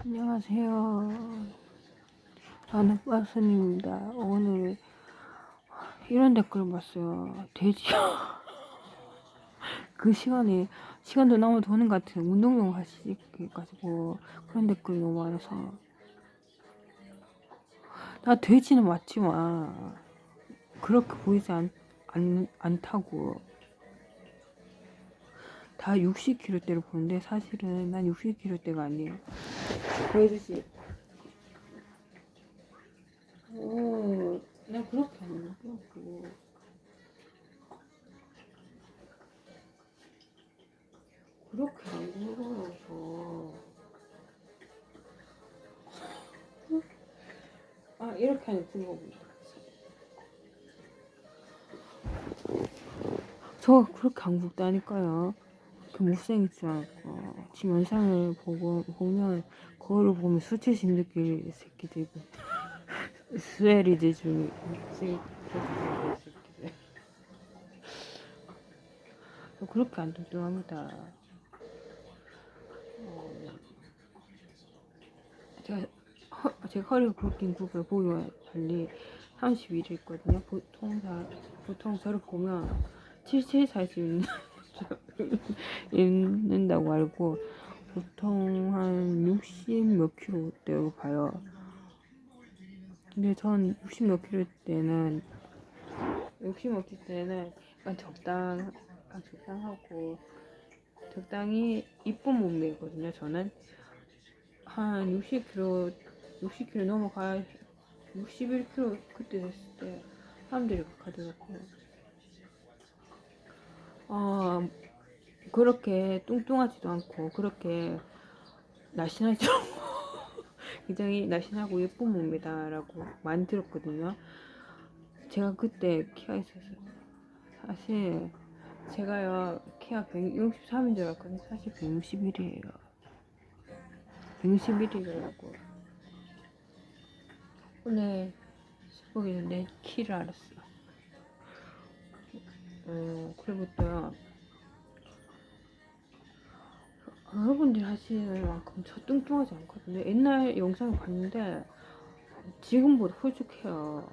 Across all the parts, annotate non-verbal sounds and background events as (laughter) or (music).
안녕하세요. 저는 빠스입니다. 오늘 이런 댓글 봤어요. 돼지요. (laughs) 그 시간에 시간도 너무 도는 것 같아요. 운동용 하시가지고 그런 댓글이 너무 많아서 나 돼지는 맞지만 그렇게 보이지 않, 않, 않다고 다 60kg대를 보는데 사실은 난 60kg대가 아니에요. 보여주지. 오, 나 그렇게 안 먹고. 그렇게 안 먹어서. 아, 이렇게 하는 불법입니다. 저 그렇게 안 굽다니까요. 그 못생기지 않고. 지금 영상을 보고, 보면, 그거를 보면 수치심 느낄 새끼들. (laughs) 스웨리드 중에, 새끼들. 저 그렇게 안 뚱뚱합니다. 어, 제가, 허, 제가 허리가 굵긴 굵어요. 보기와 달리 31일 있거든요. 보통, 사, 보통 저를 보면 77 사이즈 있는, (laughs) 있는다고 알고, 보통 한 60 몇 킬로대로 봐요. 근데 전 60 몇 킬로 때는, 60 몇 킬로 때는 약간 적당, 적당하고, 적당히 이쁜 몸매거든요, 저는. 한 60kg, 60kg 넘어가, 61kg 그때 됐을 때, 사람들이 가더라고요. 어, 그렇게 뚱뚱하지도 않고, 그렇게 않고, (laughs) 굉장히 날씬하고 예쁜 몸이다 라고 많이 들었거든요. 제가 그때 키가 있었어요. 사실, 제가요, 키가 163인 줄 알았거든요. 사실 161이에요. 161이더라고. 오늘 보기는 내 키를 알았어. 어, 그리고 또 여러분들이 하시는 만큼 저 뚱뚱하지 않거든요. 옛날 영상을 봤는데 지금보다 홀쭉해요.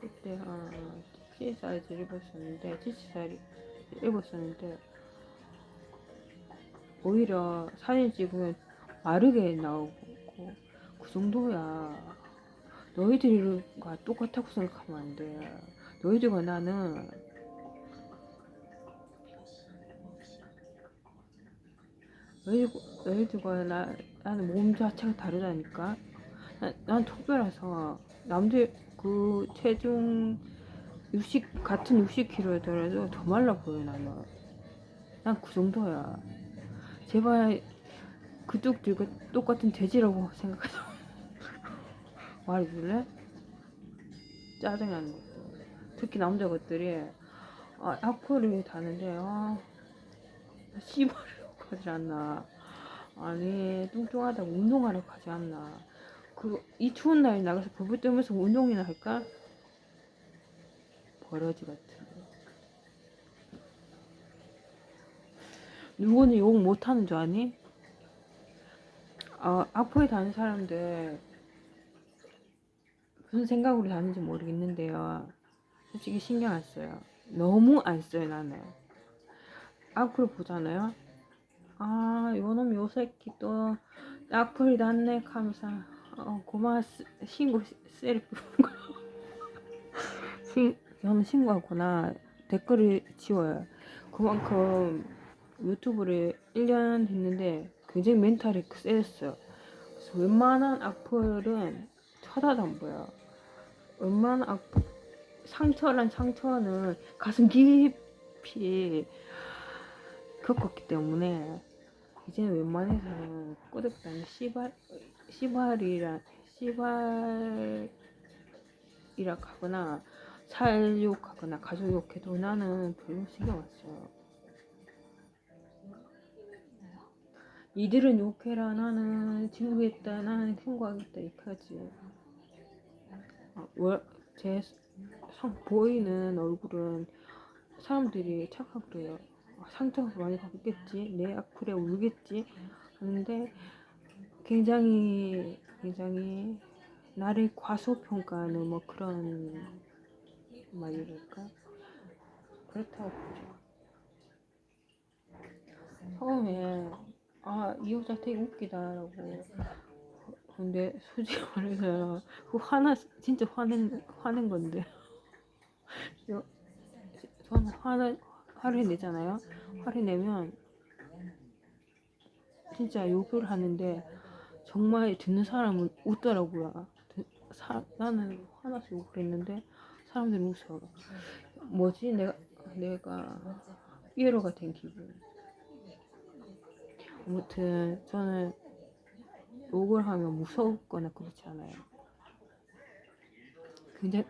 그때 한7 사이즈를 입었었는데 7 사이즈 입었었는데 오히려 사진 찍으면 마르게 나오고 그 정도야. 너희들과 똑같다고 생각하면 안 돼. 너희들과 나는 너희들, 너희들과 나, 나는 몸 자체가 다르다니까. 나, 난 특별해서 남들 그 체중 60 같은 60kg더라도 더 말라 보여 나는. 난 그 정도야. 제발 그쪽들과 똑같은 돼지라고 생각하지 말해줄래? 짜증나는 것도. 특히 남자 것들이 아, 악플을 다는데 아 씨발 하지 않나 아니 뚱뚱하다고 운동하라고 하지 않나 그 이 추운 날에 나가서 벌벌 떨면서 운동이나 할까? 버러지 같은 누구는 욕 못하는 줄 아니? 아, 악플 다는 사람들 무슨 생각으로 다는지 모르겠는데요. 솔직히 신경 안 써요. 너무 안 써요, 나는. 악플 보잖아요. 아, 요놈 요 새끼 또 악플 났네 하면서 어, 고마 신고 셀프 (laughs) 신, 저는 신고하거나 댓글을 지워요. 그만큼 유튜브를 1년 됐는데 굉장히 멘탈이 세졌어요. 그래서 웬만한 악플은 쳐다도 안 보여. 웬만한 악플, 상처란 상처는 가슴 깊이 겪었기 때문에 이제는 웬만해서는 꼬득다는 씨발, 씨발이라, 씨발이라 하거나 살욕하거나 가족욕해도 나는 별로 신경 안 써요. 이들은 욕해라. 나는 친구겠다. 나는 친구하겠다. 이렇게 하지. 어, 제 성, 보이는 얼굴은 사람들이 착각을 해요 아, 상처가 많이 받겠지 내 악플에 울겠지. 하는데 굉장히 굉장히 나를 과소평가하는 뭐 그런 말이랄까? 그렇다고 보죠. 처음에 아 이 여자 되게 웃기다라고. 근데 솔직히 (laughs) 말해서 그 화나 진짜 화낸 화낸 건데. (laughs) 저- 저는 화를 화를 내잖아요. 화를 내면 진짜 욕을 하는데 정말 듣는 사람은 웃더라고요. 드- 사, 나는 화나서 욕을 했는데 사람들이 웃어. 뭐지? 내가 내가 위로가 된 기분. 아무튼 저는 욕을 하면 무섭거나 그렇지 않아요. 굉장히